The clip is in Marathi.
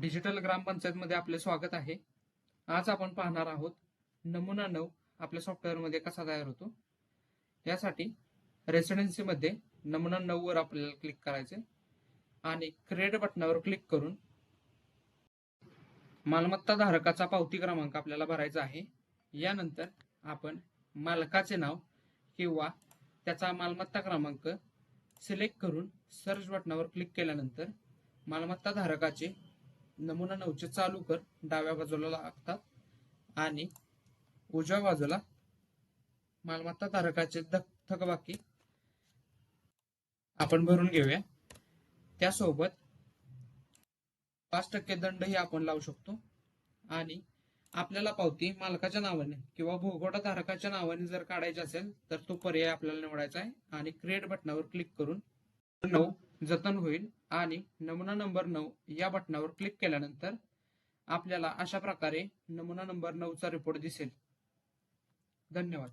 डिजिटल ग्रामपंचायतमध्ये आपले स्वागत आहे. आज आपण पाहणार आहोत नमुना नऊ आपल्या सॉफ्टवेअरमध्ये कसा तयार होतो. यासाठी रेसिडेन्सीमध्ये नमुना नऊ वर आपल्याला क्लिक करायचे आणि क्रिएट बटनावर क्लिक करून मालमत्ता धारकाचा पावती क्रमांक आपल्याला भरायचा आहे. यानंतर आपण मालकाचे नाव किंवा त्याचा मालमत्ता क्रमांक सिलेक्ट करून सर्च बटनावर क्लिक केल्यानंतर मालमत्ता धारकाचे नमुना नऊचे चालू कर डाव्या बाजूला लागतात आणि उजव्या बाजूला मालमत्ता धारकाचे थकबाकी आपण भरून घेऊया. त्यासोबत पाच टक्के दंडही आपण लावू शकतो. आणि आपल्याला पावती मालकाच्या नावाने किंवा भोगवटा धारकाच्या नावाने जर काढायची असेल तर तो पर्याय आपल्याला निवडायचा आहे. आणि क्रिएट बटनावर क्लिक करून नऊ जतन होईल आणि नमुना नंबर नऊ या बटनावर क्लिक केल्यानंतर आपल्याला अशा प्रकारे नमुना नंबर नऊचा रिपोर्ट दिसेल. धन्यवाद.